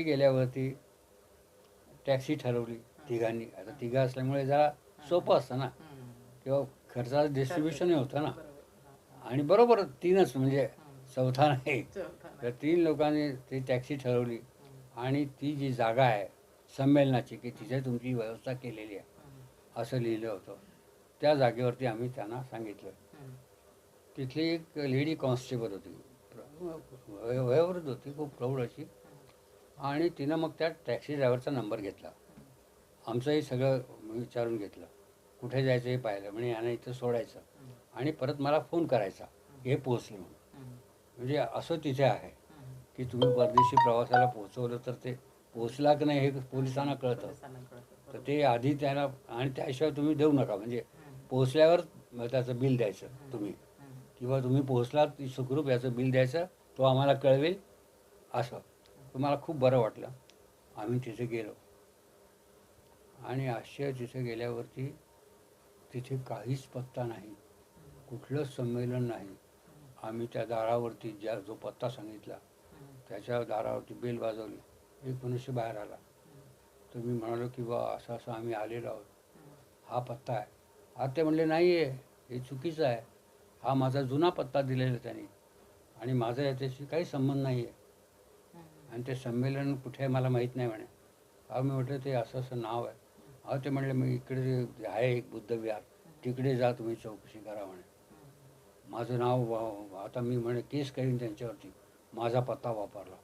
तिकडे गेल्यावरती टॅक्सी ठरवली तिघांनी. आता तिघं असल्यामुळे जरा सोपं असतं ना. किंवा खर्चाचं डिस्ट्रीब्युशनही होतं ना. आणि बरोबर तीनच म्हणजे चौथा नाही. तर तीन लोकांनी ती टॅक्सी ठरवली. आणि ती जी जागा आहे संमेलनाची की तिथे तुमची व्यवस्था केलेली आहे असं लिहिलं होतं. त्या जागेवरती आम्ही त्यांना सांगितलं. तिथली एक लेडी कॉन्स्टेबल होती. वयोवृद्ध होती खूप प्रौढ अशी. आणि तिनं मग त्या टॅक्सी ड्रायव्हरचा नंबर घेतला आमचंही सगळं विचारून घेतलं कुठे जायचं हे पाहिलं म्हणजे यानं इथं सोडायचं. आणि परत मला फोन करायचा हे पोचले म्हणून. म्हणजे असं तिथे आहे. की तुम्ही परदेशी प्रवासाला पोहोचवलं तर ते पोचला की नाही हे पोलिसांना कळतं. तर ते आधी त्याला आणि त्याशिवाय तुम्ही देऊ नका म्हणजे. पोहोचल्यावर त्याचं बिल द्यायचं तुम्ही. किंवा तुम्ही पोहोचलात सुखरूप याचं बिल द्यायचं तो आम्हाला कळवेल असं मला खूप बरं वाटलं. आम्ही तिथे गेलो. आणि आश्चर्य तिथे गेल्यावरती तिथे काहीच पत्ता नाही. कुठलंच संमेलन नाही. आम्ही त्या दारावरती ज्या जो पत्ता सांगितला त्याच्या दारावरती बेल वाजवली. एक मनुष्य बाहेर आला. तर मी म्हणालो की बा असं असं आम्ही आलेलो आहोत. हा पत्ता आहे. हा ते म्हणले नाही आहे. हे चुकीचं आहे. हा माझा जुना पत्ता दिलेला त्यांनी. आणि माझा याच्याशी काही संबंध नाही आहे. आणि ते संमेलन कुठे मला माहीत नाही म्हणे. हा मी म्हटलं ते असं असं नाव आहे. हा ते म्हणले मी इकडे आहे एक बुद्ध विहार तिकडे जा तुम्ही चौकशी करा म्हणे. माझं नाव आता मी म्हणे केस करीन त्यांच्यावरती. माझा पत्ता वापरला.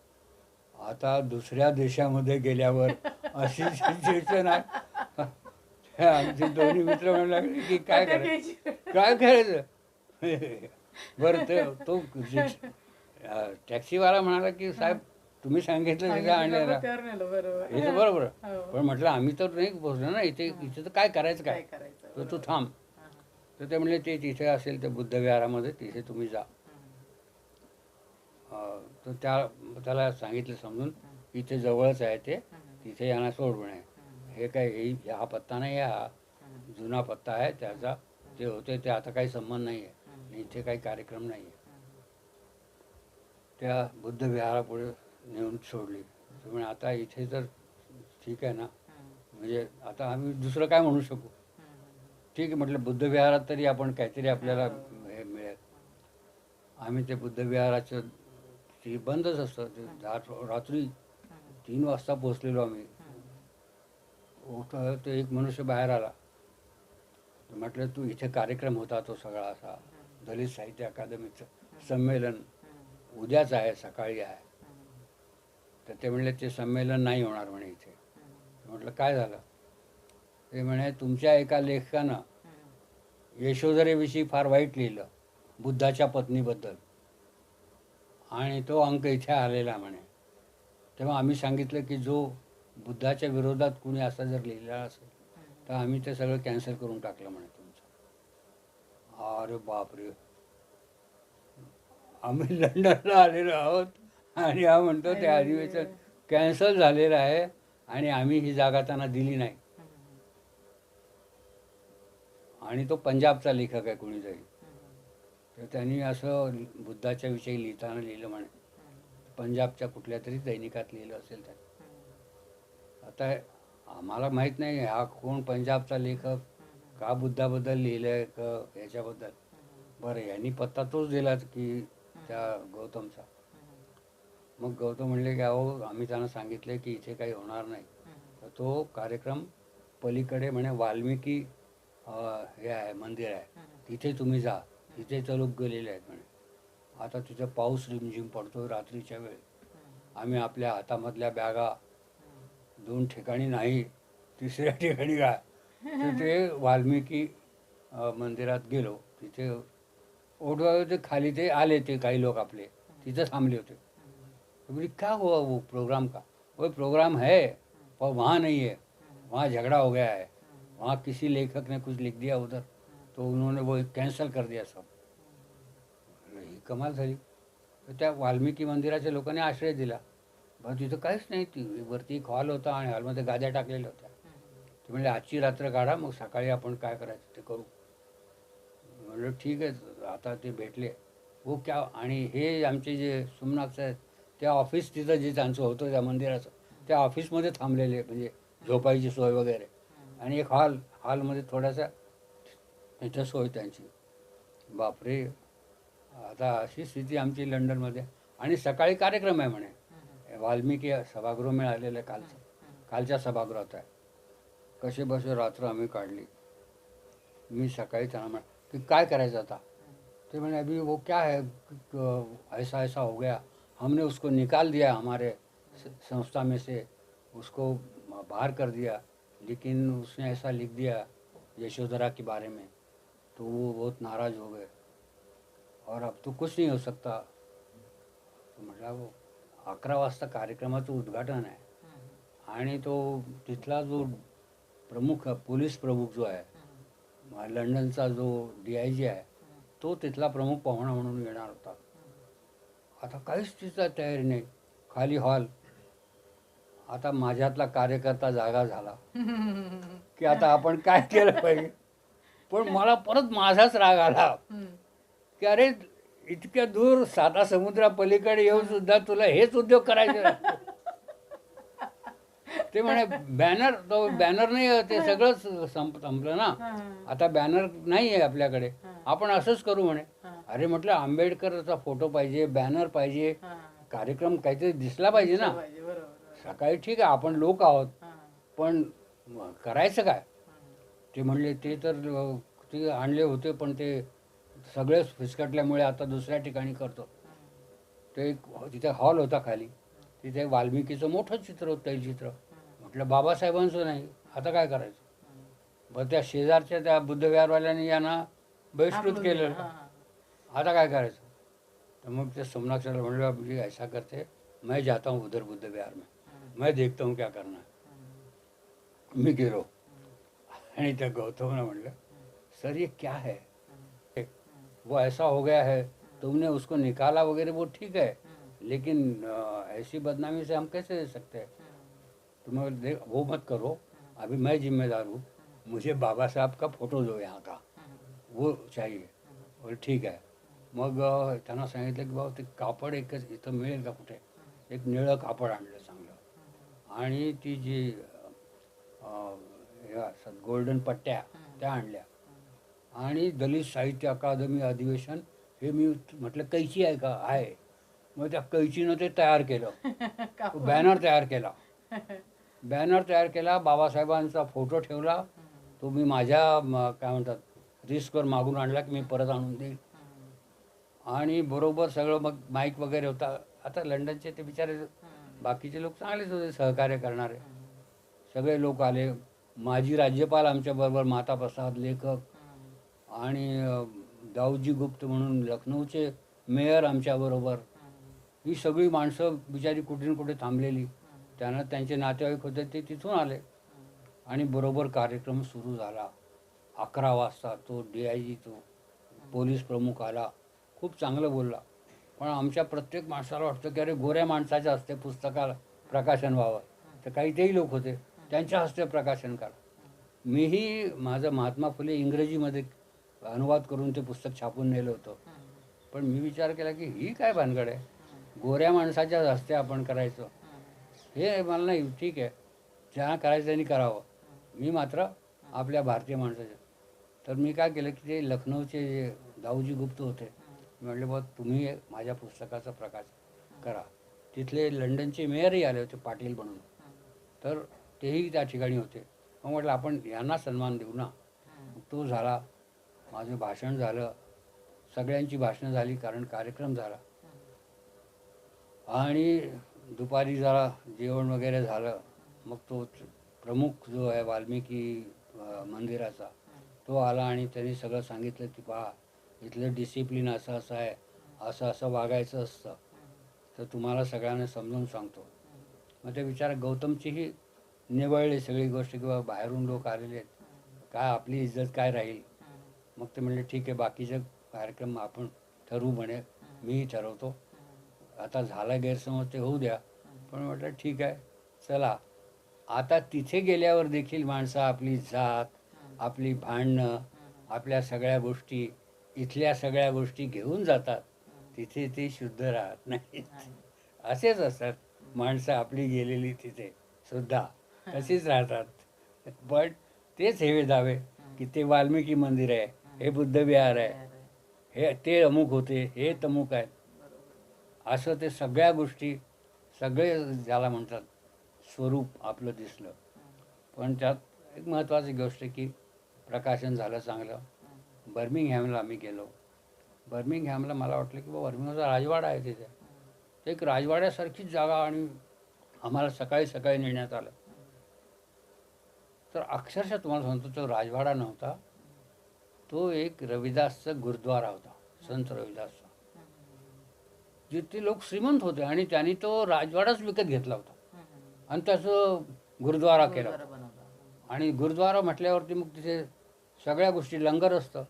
आता दुसऱ्या देशामध्ये गेल्यावर अशी सिच्युएशन आहे. आमचे दोन्ही मित्र म्हणू लागले की काय करायचं. काय करायचं? बरं ते तो टॅक्सीवाला म्हणाला की साहेब तुम्ही सांगितलं तिथे आणलेला. हे तर बरोबर हो. पण म्हटलं आम्ही तर नाही पोहोचलो ना इथे इथे तर काय करायचं काय तर तू. थांब. तर ते म्हणले ते तिथे असेल त्या बुद्ध विहारामध्ये तिथे तुम्ही जा तर त्या त्याला सांगितलं समजून इथे जवळच आहे ते. तिथे यांना सोड म्हणे. हे काय हे हा पत्ता नाही आहे हा. जुना पत्ता आहे त्याचा ते होते ते आता काही संबंध नाही आहे. इथे काही कार्यक्रम नाही आहे. त्या बुद्ध विहारापुढे नेऊन सोडली. तर म्हणे आता इथे तर ठीक आहे ना. म्हणजे आता आम्ही दुसरं काय म्हणू शकू. ठीक आहे म्हटलं बुद्ध विहारात तरी आपण काहीतरी आपल्याला हे मिळेल. आम्ही ते बुद्ध विहाराचं ते बंदच असतं. ते रात्री. तीन वाजता पोचलेलो आम्ही. तो एक मनुष्य बाहेर आला. म्हटलं तू इथे कार्यक्रम होता तो सगळा असा. दलित साहित्य अकादमीचं संमेलन. उद्याच आहे सकाळी आहे. तर ते म्हणले ते संमेलन नाही होणार म्हणे इथे. म्हटलं काय झालं? ते म्हणे तुमच्या एका लेखकानं. यशोधरेविषयी फार वाईट लिहिलं बुद्धाच्या पत्नीबद्दल. आणि तो अंक इथे आलेला म्हणे. तेव्हा आम्ही सांगितलं की जो बुद्धाच्या विरोधात कुणी असा जर लिहिला असेल तर आम्ही ते सगळं कॅन्सल करून टाकलं म्हणे तुमचं. अरे बापरे. आम्ही लंडनला आलेलो आहोत. आणि हा म्हणतो ते अधिवेशन कॅन्सल झालेलं आहे आणि आम्ही ही जागा त्यांना दिली नाही. आणि तो पंजाबचा लेखक आहे कोणीतरी हम्म. तर त्यांनी असं बुद्धाच्या विषयी लिहिताना लिहिलं म्हणे पंजाबच्या कुठल्या तरी दैनिकात लिहिलं असेल त्याने आता आम्हाला माहीत नाही हा कोण पंजाबचा लेखक का बुद्धाबद्दल लिहिलं आहे का याच्याबद्दल बरं यांनी पत्ता तोच दिला की त्या गौतमचा मग गौतम म्हणले की अहो आम्ही त्यांना सांगितले की इथे काही होणार नाही. तर तो कार्यक्रम पलीकडे म्हणे वाल्मिकी हे आहे मंदिर आहे. तिथे तुम्ही जा. तिथे लोक गेलेले आहेत म्हणे. आता तिथे पाऊस रिमझिम पडतो रात्रीच्या वेळ. आम्ही आपल्या हातामधल्या बॅगा दोन ठिकाणी नाही तिसऱ्या ठिकाणी काय तर ते वाल्मिकी मंदिरात गेलो. तिथे ओढवा ते खाली ते आले ते काही लोक आपले तिथे थांबले होते. तो बोली क्या हुआ वो प्रोग्राम का? वो प्रोग्राम है पर वहाँ नहीं है। वहाँ झगड़ा हो गया है। वहाँ किसी लेखक ने कुछ लिख दिया उधर तो उन्होंने वो कॅन्सल कर दिया सब। ही कमाल झाली तर त्या वाल्मिकी मंदिराच्या लोकांनी आश्रय दिला. बरं तिथं काहीच नाही ती वरती एक हॉल होता आणि हॉलमध्ये गाद्या टाकलेल्या होत्या. ते म्हणजे आजची रात्र काढा मग सकाळी आपण काय करायचं ते करू. म्हणलं ठीक आहे आता ते भेटले. हो क्या आणि हे आमचे जे सोमनाथ आहेत त्या ऑफिस तिथं जे त्यांचं होतं त्या मंदिराचं त्या ऑफिसमध्ये थांबलेले म्हणजे झोपायची सोय वगैरे. आणि एक हॉल हॉलमध्ये थोडासा तिथं सोय त्यांची. बापरे! आता अशी स्थिती आमची लंडनमध्ये. आणि सकाळी कार्यक्रम आहे म्हणे. वाल्मिकी सभागृह मिळालेलं आहे कालचं. कालच्या सभागृहात आहे. कसे बसे रात्र आम्ही काढली. मी सकाळी त्यांना म्हण की काय करायचं आता? ते म्हणे अभी वो क्या है? ऐसा ऐसा हो गया. हमने उसको निकाल दिया हमारे संस्था में से उसको बाहर कर दिया लेकिन उसने ऐसा लिख दिया यशोधरा के बारे में तो वो बहुत नाराज़ हो गए। और अब तो कुछ नहीं हो सकता। तो म्हटलं अकरा वाजता कार्यक्रमाचं उद्घाटन आहे आणि तो तिथला जो प्रमुख पोलीस प्रमुख जो आहे लंडनचा जो डी आय जी आहे तो तिथला प्रमुख पाहुणा म्हणून येणार होता। आता काहीच तिचा तयारी नाही. खाली हॉल आता माझ्यातला कार्यकर्ता जागा झाला. की आता आपण काय केलं पाहिजे? पण मला परत माझाच राग आला. की अरे इतक्या दूर साधा समुद्रापलीकडे येऊन सुद्धा तुला हेच उद्योग करायचे ते म्हणे बॅनर तो बॅनर नाही ते सगळंच संप संपलं ना. आता बॅनर नाही आहे आपल्याकडे. आपण असंच करू म्हणे. अरे म्हटलं आंबेडकरचा फोटो पाहिजे बॅनर पाहिजे कार्यक्रम काहीतरी दिसला पाहिजे ना. सकाळी ठीक आहे आपण लोक आहोत. पण करायचं काय? ते म्हणले ते तर ते आणले होते पण ते सगळेच फिसकटल्यामुळे आता दुसऱ्या ठिकाणी करतो. ते एक तिथे हॉल होता खाली. तिथे वाल्मिकीचं मोठं चित्र होतं तैलचित्र. म्हटलं बाबासाहेबांचं नाही आता काय करायचं? बरं त्या शेजारच्या त्या बुद्धविहारवाल्यांनी यांना बहिष्कृत केलं आता काय करायचं? तर मग ते सोमनाथला म्हणलं मुझे ऐसा करते मैं जाता हूँ उधर बुद्ध विहार में मैं देखता हूँ क्या करना है. मी गेलो. आणि त्या गौतमनं म्हणलं सर ये क्या है? वो ऐसा हो गया है तुमने उसको निकाला वगैरह वो ठीक है लेकिन ऐसी बदनामी से हम कैसे दे सकते हैं? तुम्हें देख वो मत करो। अभी मैं जिम्मेदार हूँ। मुझे बाबा साहब का फोटो दो यहाँ का। वो चाहिए। बोले ठीक आहे मग त्यांना सांगितलं की बाबा ते कापड एकच इथं मिळेल का कुठे एक निळं कापड आणलं चांगलं। आणि ती जी हे असतात गोल्डन पट्ट्या त्या आणल्या. आणि दलित साहित्य अकादमी अधिवेशन हे मी म्हटलं कैची आहे का? आहे. मग त्या कैचीनं ते तयार केलं. बॅनर तयार केला. बॅनर तयार केला बाबासाहेबांचा फोटो ठेवला. तो मी माझ्या काय म्हणतात रिस्कवर मागून आणला की मी परत आणून देईल. आणि बरोबर सगळं मग माईक वगैरे होता. आता लंडनचे ते बिचारे बाकीचे लोक चांगलेच होते सहकार्य करणारे. सगळे लोक आले. माजी राज्यपाल आमच्याबरोबर माता प्रसाद लेखक आणि दाऊजी गुप्त म्हणून लखनौचे मेयर आमच्याबरोबर ही सगळी माणसं बिचारी कुठे न कुठे थांबलेली. त्यांना त्यांचे नातेवाईक होते ते तिथून आले. आणि बरोबर कार्यक्रम सुरू झाला. अकरा वाजता तो डी आय जी तो पोलीस प्रमुख आला. खूप चांगलं बोलला. पण आमच्या प्रत्येक माणसाला वाटतं की अरे गोऱ्या माणसाच्या हस्ते पुस्तकाला प्रकाशन व्हावं. तर काही तेही लोक होते. त्यांच्या हस्ते प्रकाशन करा. मीही माझं महात्मा फुले इंग्रजीमध्ये अनुवाद करून ते पुस्तक छापून नेलं होतं. पण मी विचार केला की ही काय भानगड आहे? गोऱ्या माणसाच्या हस्ते आपण करायचं. हे मला नाही ठीक आहे. ज्यांना करायचं त्यांनी करावं. मी मात्र आपल्या भारतीय माणसाच्या तर मी काय केलं की ते लखनौचे जे दाऊजी गुप्त होते मी म्हटले बघ तुम्ही माझ्या पुस्तकाचा प्रकाश करा. तिथले लंडनचे मेयरही आले होते पाटील म्हणून. तर तेही त्या ठिकाणी होते. मग म्हटलं आपण यांना सन्मान देऊ ना. तो झाला. माझं भाषण झालं. सगळ्यांची भाषणं झाली कारण कार्यक्रम झाला. आणि दुपारी जरा जेवण वगैरे झालं मग तो प्रमुख जो आहे वाल्मिकी मंदिराचा तो आला आणि त्यांनी सगळं सांगितलं की पहा इथलं डिसिप्लिन असं असं आहे असं असं वागायचं असतं तर तुम्हाला सगळ्यांना समजून सांगतो. मग ते विचार गौतमचीही निवळली सगळी गोष्ट किंवा बाहेरून लोक आलेले आहेत काय आपली इज्जत काय राहील? मग ते म्हणले ठीक आहे बाकीचे कार्यक्रम आपण ठरवू म्हणे मीही ठरवतो. आता झाला गैरसमज ते होऊ द्या. पण म्हटलं ठीक आहे चला. आता तिथे गेल्यावर देखील माणसं आपली जात आपली भांडणं आपल्या सगळ्या गोष्टी इथल्या सगळ्या गोष्टी घेऊन जातात. तिथे ते शुद्ध राहत नाही. असेच असतात. माणसं आपली गेलेली तिथे सुद्धा तशीच राहतात. पण तेच हेवे दावे की ते वाल्मिकी मंदिर आहे हे बुद्ध विहार आहे. हे ते अमुक होते हे तमुक आहेत. असं ते सगळ्या गोष्टी सगळे ज्याला म्हणतात स्वरूप आपलं दिसलं. पण त्यात एक महत्त्वाची गोष्ट आहे की प्रकाशन झालं चांगलं. बर्मिंगहॅमला आम्ही गेलो. बर्मिंगहॅमला मला वाटलं की बाबा बर्मिंगचा राजवाडा आहे तिथे. ते एक राजवाड्यासारखीच जागा आणि आम्हाला सकाळी सकाळी नेण्यात आलं. तर अक्षरशः तुम्हाला सांगतो तो राजवाडा नव्हता. तो एक रविदासचा गुरुद्वारा होता संत रविदासचा जिथे लोक श्रीमंत होते आणि त्यांनी तो राजवाडाच विकत घेतला होता. आणि त्याचं गुरुद्वारा केला. आणि गुरुद्वारा म्हटल्यावरती मग तिथे सगळ्या गोष्टी लंगर असतं.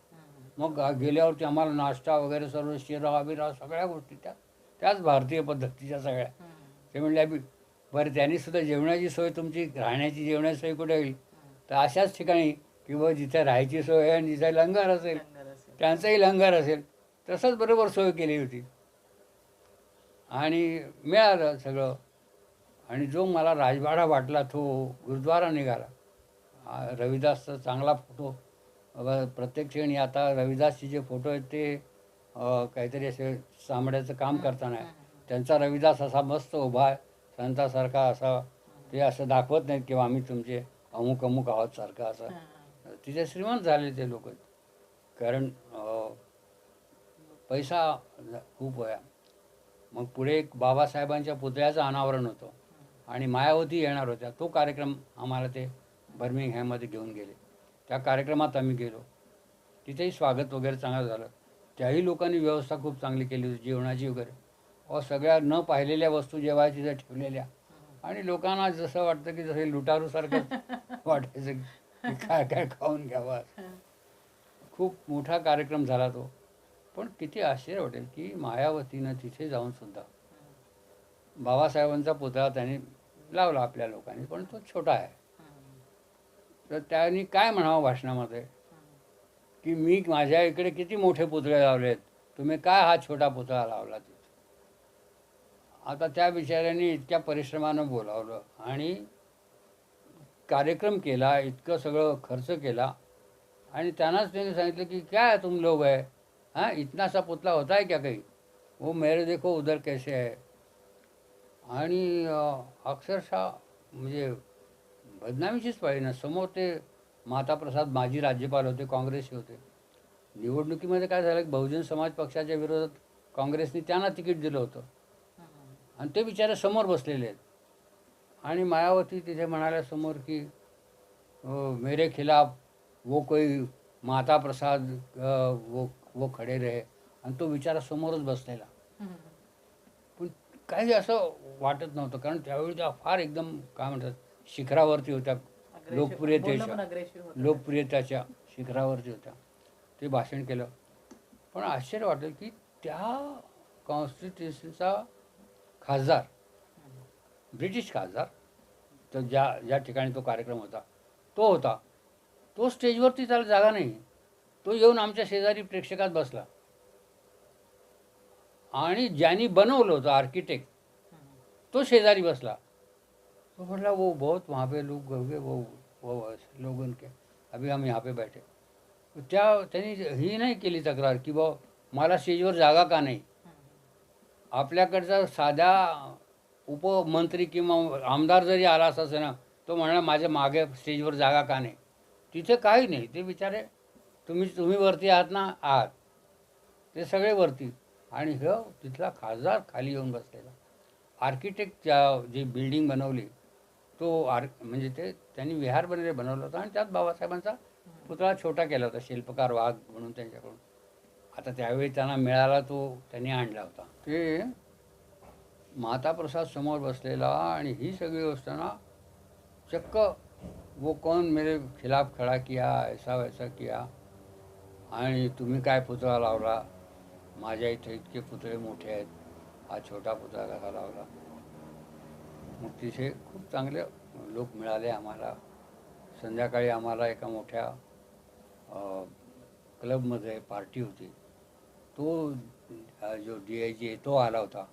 मग गेल्यावरती आम्हाला नाश्ता वगैरे सर्व शिरा बिरा सगळ्या गोष्टी त्या त्याच भारतीय पद्धतीच्या सगळ्या. ते म्हणले "अबी, बरं त्यांनी सुद्धा जेवणाची सोय तुमची राहण्याची जेवणाची सोय कुठे होईल? तर अशाच ठिकाणी किंवा जिथे राहायची सोय आहे आणि जिथे लंगर असेल. त्यांचंही लंगर असेल तसंच बरोबर सोय केली होती. आणि मिळालं सगळं. आणि जो मला राजवाडा वाटला तो गुरुद्वारा निघाला. रविदासचा चांगला फोटो. प्रत्येक क्षणी आता रविदासचे जे फोटो आहेत ते काहीतरी असे चामड्याचं काम करताना आहे. त्यांचा रविदास असा मस्त उभा आहे. संतासारखा असा ते असं दाखवत नाहीत किंवा आम्ही तुमचे अमुक अमुक आहोत सारखं असं. तिथे श्रीमंत झाले ते लोक. कारण पैसा खूप वया मग पुढे एक बाबासाहेबांच्या पुतळ्याचं अनावरण होतं. आणि मायावती येणार होत्या. तो कार्यक्रम आम्हाला ते बर्मिंगहॅममध्ये घेऊन गेले. त्या कार्यक्रमात आम्ही गेलो. तिथेही स्वागत वगैरे चांगलं झालं. त्याही लोकांनी व्यवस्था खूप चांगली केली होती. जेवणाची वगैरे. व सगळ्या न पाहिलेल्या वस्तू जेव्हा तिथे ठेवलेल्या. आणि लोकांना जसं वाटतं की जसं लुटारूसारखं वाटायचं काय काय खाऊन घ्यावा. खूप मोठा कार्यक्रम झाला तो. पण किती आश्चर्य वाटेल की मायावतीनं तिथे जाऊन सुद्धा बाबासाहेबांचा पुतळा त्यांनी लावला आपल्या लोकांनी पण तो छोटा आहे. तर त्यांनी काय म्हणावं भाषणामध्ये? की मी माझ्या इकडे किती मोठे पुतळे लावलेत तुम्ही काय हा छोटा पुतळा लावला तिथे? आता त्या बिचाऱ्यांनी इतक्या परिश्रमानं बोलावलं आणि कार्यक्रम केला इतकं सगळं खर्च केला आणि त्यांनाच त्यांनी सांगितलं की काय तुम लोग आहे हाँ इतना सा पुतला होता है क्या काही? वो मेरे देखो उधर कैसे है। आणि अक्षरशः म्हणजे बदनामीचीच पाहिजे ना। समोर ते माताप्रसाद माजी राज्यपाल होते काँग्रेसचे होते। निवडणुकीमध्ये काय झालं की बहुजन समाज पक्षाच्या विरोधात काँग्रेसने त्यांना तिकीट दिलं होतं। आणि ते बिचारे समोर बसलेले आहेत. आणि मायावती तिथे म्हणाल्या समोर की मेरे खिलाफ वो कोई माता प्रसाद वो वो खडे रहे आणि तो बिचारा समोरच बसलेला. पण काही असं वाटत नव्हतं कारण त्यावेळी त्या फार एकदम काय म्हणतात शिखरावरती होत्या. लोकप्रियतेच्या लोकप्रियतेच्या शिखरावरती होत्या. ते भाषण केलं. पण आश्चर्य वाटेल की त्या कॉन्स्टिट्युशनचा खासदार ब्रिटिश खासदार तर ज्या ज्या ठिकाणी तो कार्यक्रम होता तो होता. तो स्टेजवरती त्याला जागा नाही. तो येऊन आमच्या शेजारी प्रेक्षकात बसला. आणि ज्यांनी बनवलं होतं आर्किटेक्ट तो शेजारी बसला. तो म्हटला वो बहुत वहाँ पे लोग गए वो वो ऐसे लोग उनके अभी हम यहाँ पे बैठे त्या त्यांनी ही नाही केली तक्रार की बा मला स्टेजवर जागा का नाही? आपल्याकडचा साधा उपमंत्री किंवा आमदार जरी आला असेल ना तो म्हणाला माझ्या मागे स्टेजवर जागा का नाही? तिथे काही नाही. ते बिचारे तुम्ही तुम्ही वरती आहात ना आहात. ते सगळे वरती. आणि ह तिथला खासदार खाली येऊन बसलेला. आर्किटेक्ट ज्या जी बिल्डिंग बनवली तो आर म्हणजे ते त्यांनी विहार बनले बनवलं होतं आणि त्यात बाबासाहेबांचा पुतळा छोटा केला होता शिल्पकार वाघ म्हणून त्यांच्याकडून. आता त्यावेळी त्यांना मिळाला तो त्यांनी आणला होता. ते माताप्रसाद समोर बसलेला आणि ही सगळी गोष्ट ना चक्क वो कौन मेरे खिलाफ खडा किया ऐसा वैसा किया. आणि तुम्ही काय पुतळा लावला? माझ्या इथे इतके पुतळे मोठे आहेत. हा छोटा पुतळा कसा लावला? मग तिथे खूप चांगले लोक मिळाले आम्हाला. संध्याकाळी आम्हाला एका मोठ्या क्लबमध्ये पार्टी होती. तो जो डी आय जी आहे तो आला होता.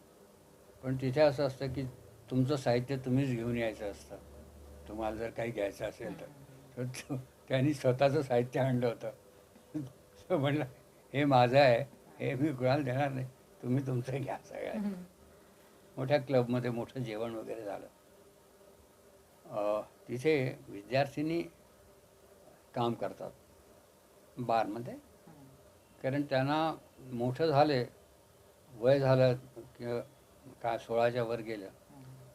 पण तिथे असं असतं की तुमचं साहित्य तुम्हीच घेऊन यायचं असतं. तुम्हाला जर काही घ्यायचं असेल तर. तर त्यांनी स्वतःचं साहित्य आणलं होतं. तो म्हणलं हे माझं आहे हे मी कुणाला देणार नाही तुम्ही तुमचं घ्या सगळ्या मोठ्या क्लबमध्ये मोठं जेवण वगैरे झालं. तिथे विद्यार्थिनी काम करतात बारमध्ये. कारण त्यांना मोठं झाले वय झालं किंवा काय सोळाच्या वर गेलं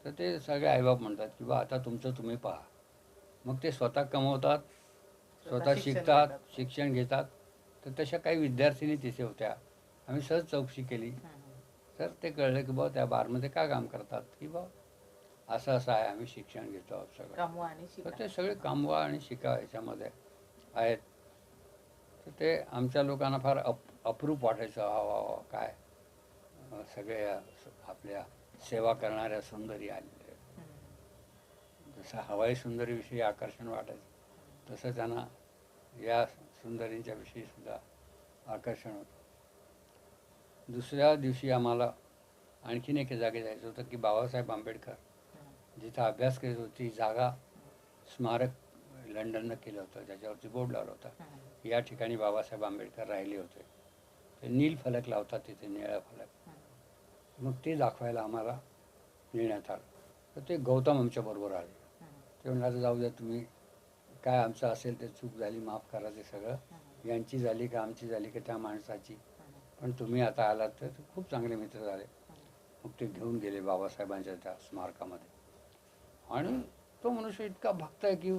तर ते सगळे आईबाप म्हणतात की बा आता तुमचं तुम्ही पहा. मग ते स्वतः कमवतात स्वतः शिकतात. शिक्षण घेतात. तर तशा काही विद्यार्थिनी तिथे होत्या. आम्ही सहज चौकशी केली. तर ते कळलं की बा त्या बारमध्ये काय काम करतात? की बा असं असं आहे आम्ही शिक्षण घेतो आहोत सगळं. तर ते सगळे कामवा आणि शिका याच्यामध्ये आहेत. तर ते आमच्या लोकांना फार अप अप्रूप वाटायचं हा वा वा काय? सगळे आपल्या सेवा करणाऱ्या सुंदरी आलेल्या. जसं हवाई सुंदरीविषयी आकर्षण वाटायचं तसं त्यांना या सुंदरींच्या विषयी सुद्धा आकर्षण होतं. दुसऱ्या दिवशी आम्हाला आणखीन एके जागे जायचं होतं की बाबासाहेब आंबेडकर जिथं अभ्यास करीत होती जागा स्मारक लंडननं केलं होतं त्याच्यावरती बोर्ड लावला होता. या ठिकाणी बाबासाहेब आंबेडकर राहिले होते. ते नील फलक लावतात तिथे निळा फलक. मग ते दाखवायला आम्हाला नेण्यात आलं. तर ते गौतम आमच्याबरोबर आले. ते म्हणाले जाऊ द्या तुम्ही काय आमचं असेल ते चूक झाली माफ करा ते सगळं. यांची झाली का आमची झाली का त्या माणसाची. पण तुम्ही आता आलात तर ते खूप चांगले मित्र झाले. मग ते घेऊन गेले बाबासाहेबांच्या त्या स्मारकामध्ये. आणि तो मनुष्य इतका भक्त आहे की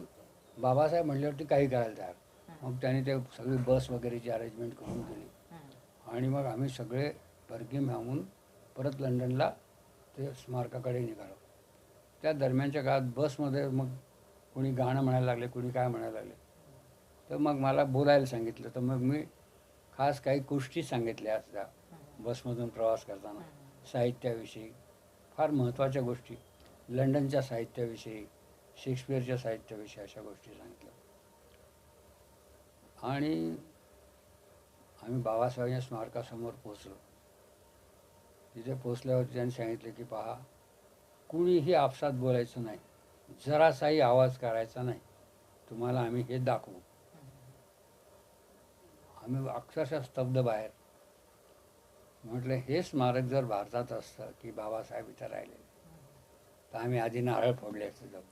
बाबासाहेब म्हणल्यावरती काही करायला तयार. मग त्याने ते सगळी बस वगैरेची अरेंजमेंट करून दिली. आणि मग आम्ही सगळे परगी मागून परत लंडनला ते स्मारकाकडे निघालो. त्या दरम्यानच्या काळात बसमध्ये मग कोणी गाणं म्हणायला लागले कोणी काय म्हणायला लागले. तर मग मला बोलायला सांगितलं. तर मग मी खास काही गोष्टी सांगितल्या त्या बसमधून प्रवास करताना. साहित्याविषयी फार महत्त्वाच्या गोष्टी. लंडनच्या साहित्याविषयी शेक्सपियरच्या साहित्याविषयी अशा गोष्टी सांगितल्या. आणि आम्ही बाबासाहेबांच्या स्मारकासमोर पोचलो तिथे पोचल्यावर त्यांनी सांगितलं की पहा कुणीही आपसात बोलायचं नाही. जरासाही आवाज करायचा नाही. तुम्हाला आम्ही हे दाखवू. आम्ही अक्षरशः स्तब्ध बाहेर. म्हटलं हे स्मारक जर भारतात असतं की बाबासाहेब इथं राहिले तर आम्ही आधी नारळ फोडले असते जाऊ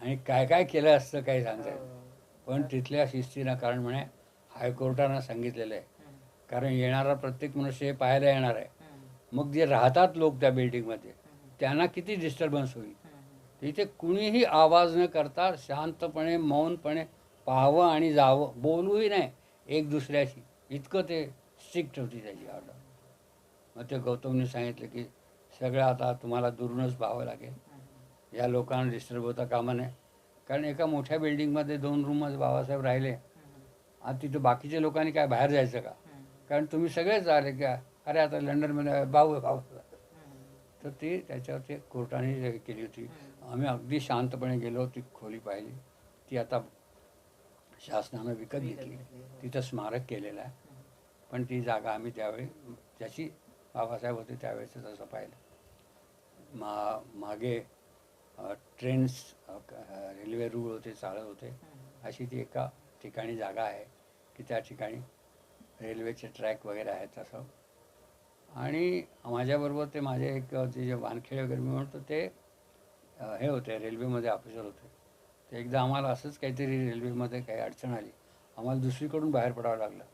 आणि काय काय केलं असतं काही सांगता पण तिथल्या शिस्तीनं कारण म्हणे हायकोर्टानं सांगितलेलं आहे. कारण येणारा प्रत्येक मनुष्य हे पाहायला येणार आहे. मग जे राहतात लोक त्या बिल्डिंगमध्ये त्यांना किती डिस्टर्बन्स होईल? तिथे कुणीही आवाज न करता शांतपणे मौनपणे पाहावं आणि जावं बोलूही नाही एक दुसऱ्याशी. इतकं ते स्ट्रिक्ट होती त्याची ऑर्डर मग ते गौतमने सांगितलं की सगळं आता तुम्हाला दुरूनच पाहावं लागेल. या लोकांना डिस्टर्ब होता कामा नये. कारण एका मोठ्या बिल्डिंगमध्ये दोन रूममध्ये बाबासाहेब राहिले. आणि तिथं बाकीच्या लोकांनी काय बाहेर जायचं का? कारण तुम्ही सगळेच आले की? अरे आता लंडनमध्ये भाऊ आहे, भाऊ. तर ती त्याच्यावर ते कोर्टाने हे केली होती. आम्ही अगदी शांतपणे गेलो ती खोली पाहिली. ती आता शासनानं विकत घेतली. तिथं स्मारक केलेलं आहे. पण ती जागा आम्ही त्यावेळी ज्याची बाबासाहेब होते त्यावेळेस तसं पाहिलं. मा मागे ट्रेन्स रेल्वे रूळ होते चालत होते. अशी ती एका ठिकाणी जागा आहे की त्या ठिकाणी रेल्वेचे ट्रॅक वगैरे आहेत असं आणि माझ्याबरोबर ते माझे एक ते जे वानखेडे वगैरे मी म्हणतो ते हे होते रेल्वेमध्ये ऑफिसर होते. ते एकदा आम्हाला असंच काहीतरी रेल्वेमध्ये काही अडचण आली. आम्हाला दुसरीकडून बाहेर पडावं लागलं.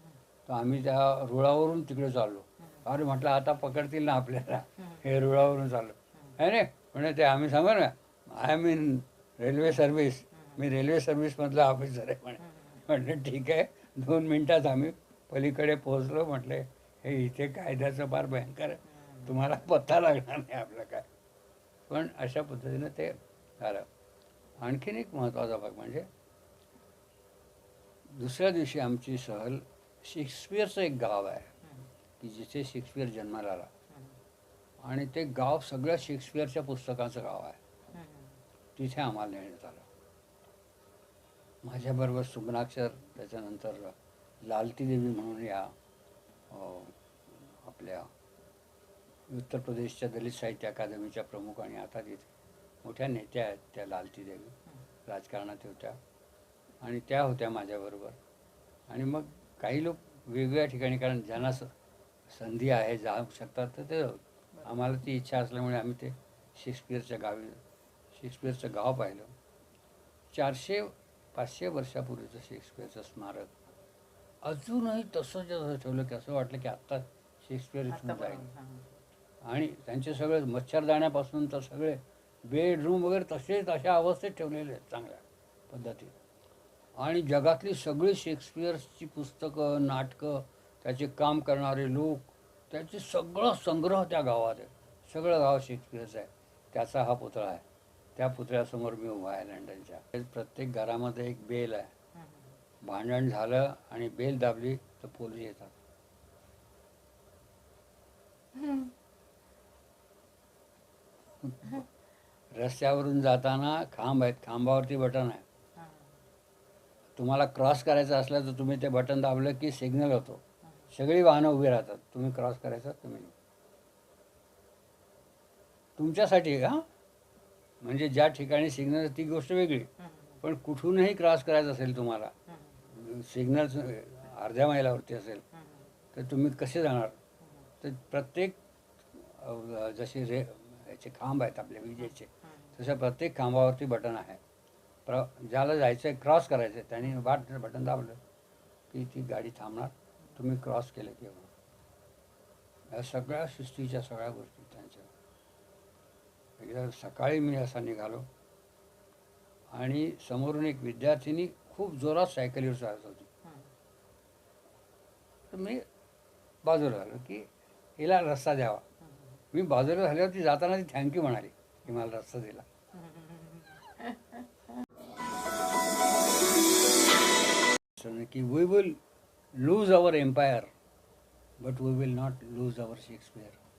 तर आम्ही त्या रुळावरून तिकडे चाललो. अरे म्हटलं आता पकडतील ना आपल्याला. हे रुळावरून चाललो. आहे रे? म्हणजे ते आम्ही सांगू ना I am in railway service. Me railway सर्व्हिसमधला ऑफिसर आहे. म्हणे. म्हटलं ठीक आहे. दोन मिनटात आम्ही पलीकडे पोहोचलो. म्हटले हे इथे कायद्याचं फार भयंकर तुम्हाला पत्ता लागणार नाही आपलं काय. पण अशा पद्धतीनं ते झालं. आणखीन एक महत्त्वाचा भाग म्हणजे दुसऱ्या दिवशी आमची सहल शेक्सपियरचं एक गाव आहे की जिथे शेक्सपियर जन्माला आला. आणि ते गाव सगळ्या शेक्सपियरच्या पुस्तकाचं गाव आहे. तिथे आम्हाला नेण्यात आलं. माझ्याबरोबर सुग्नाक्षर त्याच्यानंतर लालती देवी म्हणून या आपल्या उत्तर प्रदेशच्या दलित साहित्य अकादमीच्या प्रमुख आणि आता तिथे मोठ्या नेत्या आहेत त्या लालती देवी राजकारणात होत्या. आणि त्या होत्या माझ्याबरोबर. आणि मग काही लोक वेगवेगळ्या ठिकाणी कारण ज्यांना स संधी आहे जाऊ शकतात तर ते आम्हाला ती इच्छा असल्यामुळे आम्ही ते शेक्सपियरच्या गावी शेक्सपियरचं गाव पाहिलं. चारशे पाचशे वर्षापूर्वीचं शेक्सपियरचं स्मारक. अजूनही तसंच तसं ठेवलं की असं वाटलं की आत्ता शेक्सपियर इथून जाईल. आणि त्यांचे सगळे मच्छरदाण्यापासून तर सगळे बेडरूम वगैरे तसेच अशा अवस्थेत ठेवलेले आहेत चांगल्या पद्धतीत आणि जगातली सगळी शेक्सपियर्सची पुस्तकं नाटकं त्याचे काम करणारे लोक त्याचे सगळं संग्रह त्या गावात आहे. सगळं गाव शेक्सपियरचं आहे. त्याचा हा पुतळा आहे. त्या पुतळ्यासमोर मी उभा आहे लंडनच्या. प्रत्येक घरामध्ये एक बेल आहे. भांडण झालं आणि बेल दाबली तर पोलीस येतात. रस्त्यावरून जाताना खांब आहेत खांबावरती बटन आहे. तुम्हाला क्रॉस करायचं असलं तर तुम्ही ते बटन दाबलं की सिग्नल होतो सगळी वाहनं उभी राहतात तुम्ही क्रॉस करायचं तुम्ही तुमच्यासाठी हां म्हणजे ज्या ठिकाणी सिग्नल ती गोष्ट वेगळी. पण कुठूनही क्रॉस करायचं असेल तुम्हाला. सिग्नल अर्ध्या मैलावरती असेल. तर तुम्ही कसे जाणार तर प्रत्येक जसे रे याचे खांब आहेत आपले विजेचे तसे तसं प्रत्येक खांबावरती बटन आहे. प्र ज्याला जायचं आहे क्रॉस करायचं आहे त्यांनी वाट बटन दाबलं की ती गाडी थांबणार. तुम्ही क्रॉस केलं किंवा या सगळ्या सृष्टीच्या सगळ्या गोष्टी त्यांच्या. एकदा सकाळी मी असा निघालो आणि समोरून एक विद्यार्थिनी खूप जोरात सायकलीवर चालत होती. तर मी बाजूला आलो की हिला रस्ता द्यावा. मी बाजूला झाल्यावरती जाताना ती थँक्यू म्हणाली की मला रस्ता दिला. की we will lose our empire but we will not lose our Shakespeare